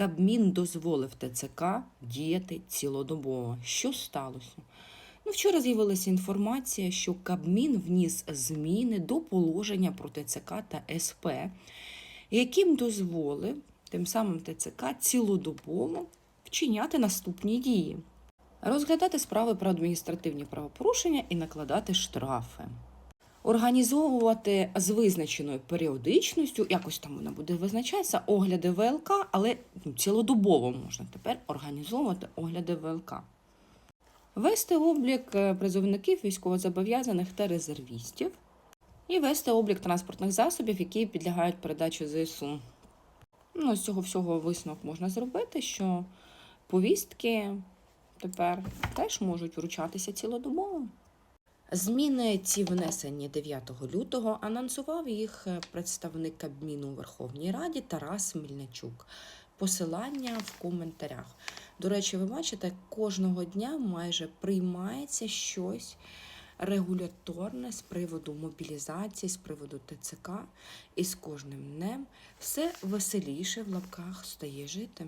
Кабмін дозволив ТЦК діяти цілодобово. Що сталося? Ну, вчора з'явилася інформація, що Кабмін вніс зміни до положення про ТЦК та СП, яким дозволив тим самим ТЦК цілодобово вчиняти наступні дії: розглядати справи про адміністративні правопорушення і накладати штрафи. Організовувати з визначеною періодичністю, якось там вона буде визначатися, огляди ВЛК, але ну, цілодобово можна тепер організовувати огляди ВЛК. Вести облік е, призовників військовозобов'язаних та резервістів і вести облік транспортних засобів, які підлягають передачі ЗСУ. Ну, з цього всього висновок можна зробити, що повістки тепер теж можуть вручатися цілодобово. Зміни ці внесені 9 лютого. Анонсував їх е, представник Кабміну у Верховній Раді Тарас Мельничук. Посилання в коментарях. До речі, ви бачите, кожного дня майже приймається щось регуляторне з приводу мобілізації, з приводу ТЦК, і з кожним днем все веселіше в лапках стає жити.